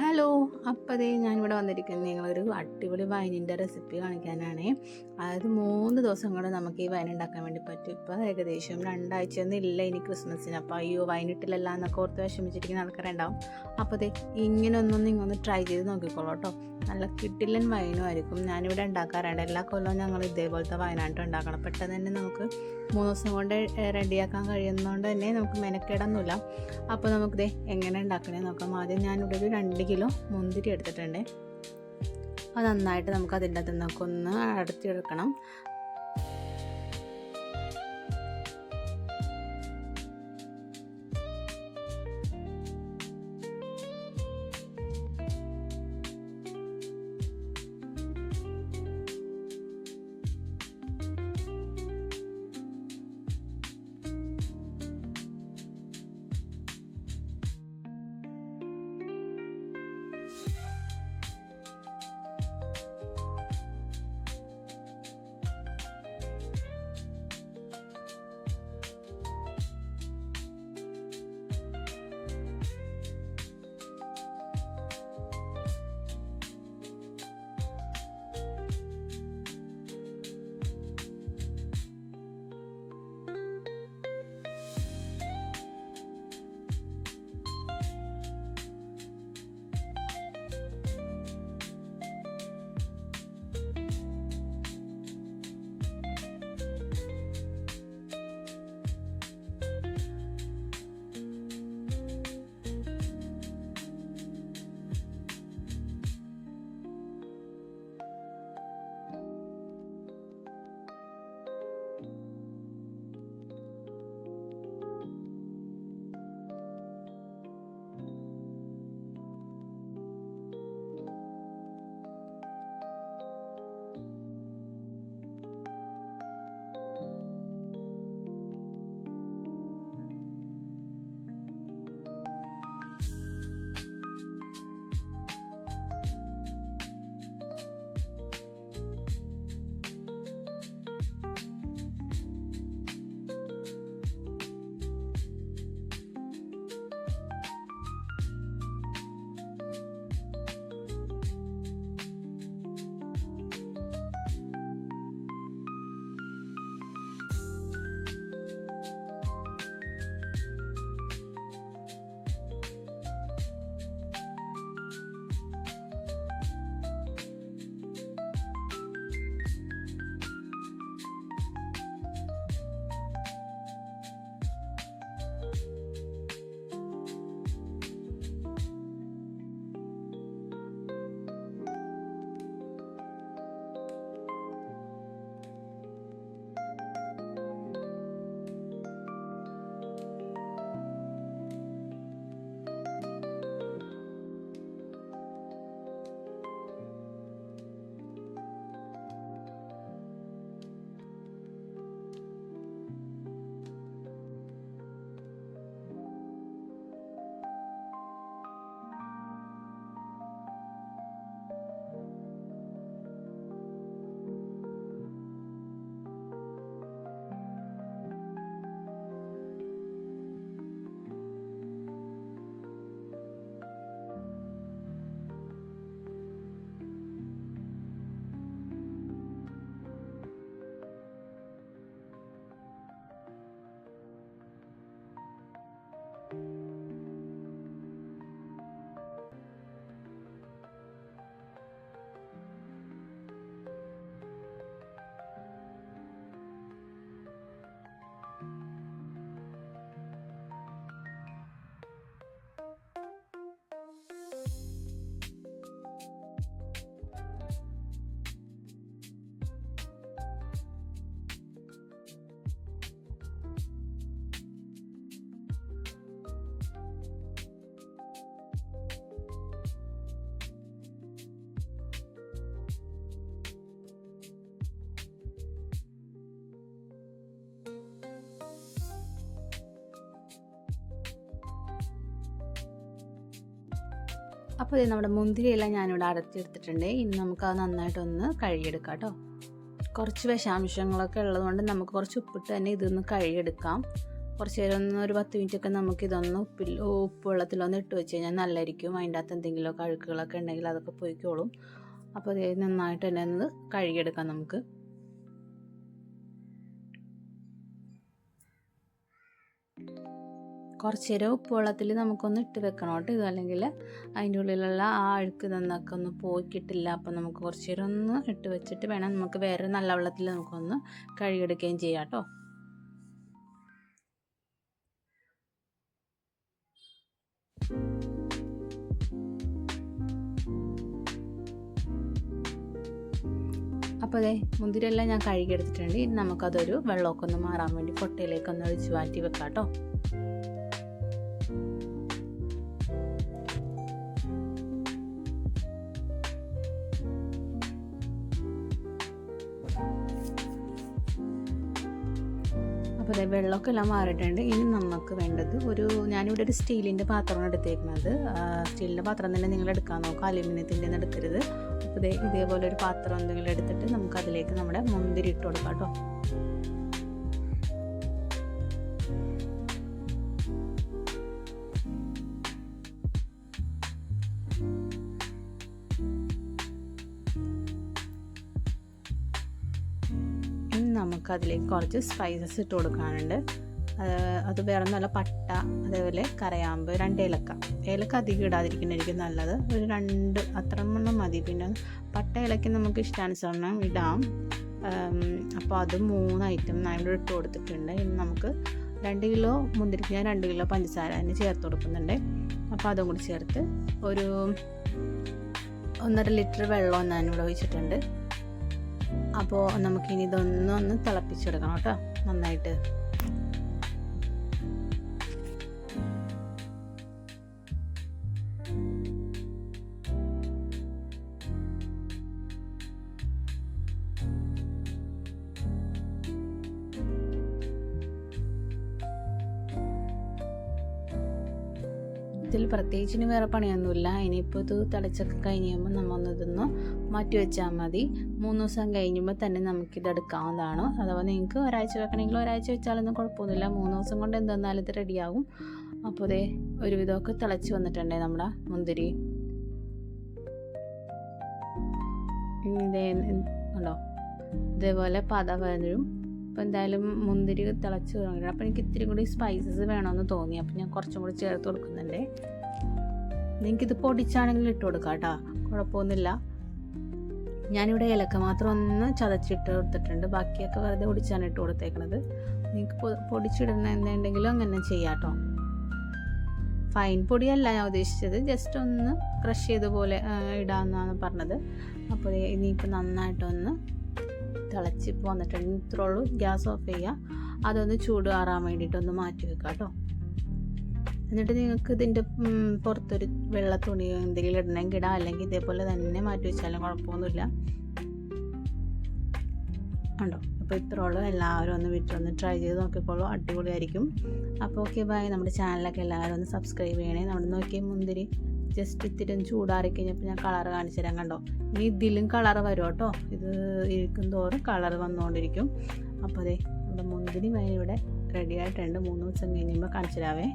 Hello അപ്പതേ ഞാനിവിടെ വന്നിരിക്കുന്നത് നിങ്ങളൊരു അടിപൊളി വൈനിന്റെ റെസിപ്പി കാണിക്കാനാണ്. അതായത് മൂന്ന് ദിവസം കൊണ്ട് നമുക്ക് ഈ വൈൻ ഉണ്ടാക്കാൻ വേണ്ടി പറ്റും. ഇപ്പോൾ ഏകദേശം രണ്ടാഴ്ച ഒന്നും ഇല്ല ഇനി ക്രിസ്മസിന്. അപ്പോൾ അയ്യോ വൈൻ എന്നൊക്കെ ഓർത്ത് വിഷമിച്ചിരിക്കുന്ന ആൾക്കാരുണ്ടാവും. അപ്പോൾ അതെ ഇങ്ങനെ ഒന്നും നിങ്ങൾ ഒന്ന് ട്രൈ ചെയ്ത് നോക്കിക്കോളൂ കേട്ടോ. നല്ല കിട്ടില്ലൻ വൈനും ആയിരിക്കും ഞാനിവിടെ ഉണ്ടാക്കാറുണ്ട്. എല്ലാ കൊല്ലവും ഞങ്ങൾ ഇതേപോലത്തെ വൈനായിട്ട് ഉണ്ടാക്കണം. പെട്ടെന്ന് തന്നെ നമുക്ക് മൂന്ന് ദിവസം കൊണ്ട് റെഡിയാക്കാൻ കഴിയുന്നതുകൊണ്ട് തന്നെ നമുക്ക് മെനക്കേടൊന്നുമില്ല. അപ്പോൾ നമുക്കിത് എങ്ങനെ ഉണ്ടാക്കണേ നോക്കാം. ആദ്യം ഞാനിവിടെ ഒരു രണ്ട് കിലോ മുന്തിരി എടുത്തിട്ടുണ്ട്. അത് നന്നായിട്ട് നമുക്ക് അതിന്റെ അകത്ത് നിന്നൊക്കെ ഒന്ന് അടച്ചെടുക്കണം അപ്പോൾ ഇത് നമ്മുടെ മുന്തിരിയെല്ലാം ഞാനിവിടെ അടച്ചെടുത്തിട്ടുണ്ട് ഇനി നമുക്ക് അത് നന്നായിട്ടൊന്ന് കഴുകിയെടുക്കാം കേട്ടോ. കുറച്ച് വിഷാംശങ്ങളൊക്കെ ഉള്ളതുകൊണ്ട് നമുക്ക് കുറച്ച് ഉപ്പിട്ട് തന്നെ ഇതൊന്ന് കഴുകിയെടുക്കാം. കുറച്ച് നേരം ഒന്ന് ഒരു പത്ത് മിനിറ്റൊക്കെ നമുക്ക് ഇതൊന്ന് ഉപ്പിൽ ഉപ്പ് വെള്ളത്തിലൊന്ന് ഇട്ട് വെച്ച് കഴിഞ്ഞാൽ നല്ലതായിരിക്കും. അതിന്റെ അകത്ത് എന്തെങ്കിലും അഴുക്കുകളൊക്കെ ഉണ്ടെങ്കിൽ അതൊക്കെ പോയിക്കോളും. അപ്പോൾ അത് നന്നായിട്ട് തന്നെ ഒന്ന് കഴുകിയെടുക്കാം നമുക്ക്. കുറച്ച് നേരം ഉപ്പ് വെള്ളത്തിൽ നമുക്കൊന്ന് ഇട്ട് വെക്കണം കേട്ടോ ഇത്. അല്ലെങ്കിൽ അതിന്റെ ഉള്ളിലുള്ള ആ അഴുക്ക് നന്നൊക്കെ ഒന്ന് പോയി കിട്ടില്ല അപ്പം നമുക്ക് കുറച്ച് നേരം ഒന്ന് ഇട്ട് വെച്ചിട്ട് വേണം നമുക്ക് വേറെ നല്ല വെള്ളത്തിൽ നമുക്കൊന്ന് കഴുകിയെടുക്കുകയും ചെയ്യാം കേട്ടോ. അപ്പോൾ അതെ മുന്തിരിയെല്ലാം ഞാൻ കഴുകിയെടുത്തിട്ടുണ്ട്. ഇനി നമുക്കതൊരു വെള്ളമൊക്കെ ഒന്ന് മാറാൻ വേണ്ടി കൊട്ടയിലേക്ക് ഒന്ന് ഒഴിച്ച് മാറ്റി വെക്കാം കേട്ടോ. അപ്പോൾ ഇതേ വെള്ളമൊക്കെ എല്ലാം മാറിയിട്ടുണ്ട് ഇനി നമുക്ക് വേണ്ടത് ഒരു ഞാനിവിടെ ഒരു സ്റ്റീലിന്റെ പാത്രമാണ് എടുത്തേക്കുന്നത്. സ്റ്റീലിന്റെ പാത്രം തന്നെ നിങ്ങൾ എടുക്കാൻ നോക്കുക. അലുമിനിയത്തിന്റെ എടുക്കരുത്. അപ്പോൾ ഇതേ ഇതേപോലെ ഒരു പാത്രം എന്തെങ്കിലും എടുത്തിട്ട് നമുക്കതിലേക്ക് നമ്മുടെ മുന്തിരി ഇട്ട് കൊടുക്കാം കേട്ടോ. ഇനി നമുക്ക് അതിലേക്ക് കുറച്ച് സ്പൈസസ് ഇട്ട് കൊടുക്കാനുണ്ട്. അത് വേറെ നല്ല പട്ട അതേപോലെ കരയാമ്പ് രണ്ട് ഏലക്ക. ഏലക്ക അധികം ഇടാതിരിക്കുന്നതായിരിക്കും നല്ലത്. ഒരു രണ്ട് അത്ര എണ്ണം മതി. പിന്നെ പട്ട ഏലക്ക നമുക്ക് ഇഷ്ടാനുസരണം ഇടാം. അപ്പോൾ അത് മൂന്ന് ഐറ്റം ഞാനിവിടെ ഇട്ട് കൊടുത്തിട്ടുണ്ട്. ഇനി നമുക്ക് രണ്ട് കിലോ മുന്തിരിക്ക് ഞാൻ രണ്ട് കിലോ പഞ്ചസാര അതിന് ചേർത്ത് കൊടുക്കുന്നുണ്ട്. അപ്പോൾ അതും കൂടി ചേർത്ത് ഒരു ഒന്നര ലിറ്റർ വെള്ളം ഞാൻ ഇവിടെ ഒഴിച്ചിട്ടുണ്ട്. അപ്പോൾ നമുക്കിനി ഇതൊന്നൊന്ന് തിളപ്പിച്ചെടുക്കണം കേട്ടോ. നന്നായിട്ട് ഇതിൽ പ്രത്യേകിച്ചിന് വേറെ പണിയൊന്നുമില്ല. ഇനിയിപ്പോൾ ഇത് തിളച്ചൊക്കെ കഴിയുമ്പോൾ നമ്മളൊന്നിതൊന്ന് മാറ്റി വെച്ചാൽ മതി. മൂന്ന് ദിവസം കഴിയുമ്പോൾ തന്നെ നമുക്കിത് എടുക്കാവുന്നതാണ്. അഥവാ നിങ്ങൾക്ക് ഒരാഴ്ച വെക്കണമെങ്കിൽ ഒരാഴ്ച വെച്ചാലൊന്നും കുഴപ്പമൊന്നുമില്ല. മൂന്ന് ദിവസം കൊണ്ട് എന്തെന്നാലും ഇത് റെഡിയാകും. അപ്പോൾ ഇതേ ഒരുവിധമൊക്കെ തിളച്ച് വന്നിട്ടുണ്ടേ നമ്മുടെ മുന്തിരി. ഇതേ ഉണ്ടോ ഇതേപോലെ പത വരും അപ്പോൾ എന്തായാലും മുന്തിരി തിളച്ച് തുടങ്ങിയിട്ട് അപ്പോൾ എനിക്ക് ഇത്തിരി കൂടി സ്പൈസസ് വേണമെന്ന് തോന്നി. അപ്പോൾ ഞാൻ കുറച്ചും കൂടി ചേർത്ത് കൊടുക്കുന്നുണ്ട്. നിങ്ങൾക്കിത് പൊടിച്ചാണെങ്കിൽ ഇട്ട് കൊടുക്കാം കേട്ടോ. കുഴപ്പമൊന്നുമില്ല. ഞാനിവിടെ ഇലക്ക മാത്രം ഒന്ന് ചതച്ചിട്ട് കൊടുത്തിട്ടുണ്ട്. ബാക്കിയൊക്കെ വെറുതെ പൊടിച്ചാണ് ഇട്ട് കൊടുത്തേക്കുന്നത് നിങ്ങൾക്ക് പൊടിച്ചിടുന്ന എന്തെങ്കിലും അങ്ങനെ ചെയ്യാം കേട്ടോ. ഫൈൻ പൊടിയല്ല ഞാൻ ഉദ്ദേശിച്ചത്. ജസ്റ്റ് ഒന്ന് ക്രഷ് ചെയ്ത പോലെ ഇടാമെന്നാണ് പറഞ്ഞത്. അപ്പോൾ ഇനിയിപ്പോൾ നന്നായിട്ടൊന്ന് തിളച്ചിപ്പോൾ വന്നിട്ടുണ്ട്. ഇത്രേ ഉള്ളൂ. ഗ്യാസ് ഓഫ് ചെയ്യുക അതൊന്ന് ചൂട് ആറാൻ വേണ്ടിയിട്ടൊന്ന് മാറ്റി വെക്കുക കേട്ടോ. എന്നിട്ട് നിങ്ങൾക്ക് ഇതിന്റെ പുറത്തൊരു വെള്ള തുണി എന്തെങ്കിലും ഇടണമെങ്കിൽ ഇടാം. അല്ലെങ്കിൽ ഇതേപോലെ തന്നെ മാറ്റി വെച്ചാലും കുഴപ്പമൊന്നുമില്ല. ഉണ്ടോ അപ്പോൾ ഇത്രേ ഉള്ളൂ. എല്ലാവരും ഒന്ന് വീട്ടിലൊന്ന് ട്രൈ ചെയ്ത് നോക്കിക്കോളൂ. അടിപൊളിയായിരിക്കും. അപ്പോൾ ഓക്കെ ബൈ നമ്മുടെ ചാനലൊക്കെ എല്ലാവരും ഒന്ന് സബ്സ്ക്രൈബ് ചെയ്യണേ. നമ്മൾ നോക്കിയ മുന്തിരി ജസ്റ്റ് ഇത്തിരി ചൂടാറി കഴിഞ്ഞപ്പോൾ ഞാൻ കളർ കാണിച്ചു തരാം കണ്ടോ? ഇനി ഇതിലും കളർ വരും കേട്ടോ. ഇത് ഇരിക്കും തോറും കളർ വന്നുകൊണ്ടിരിക്കും അപ്പോൾ അതെ നമ്മുടെ മുന്തിരി വൈൻ ഇവിടെ റെഡി ആയിട്ടുണ്ട്. മൂന്ന് ദിവസം കഴിയുമ്പോൾ കാണിച്ചു തരാവേ.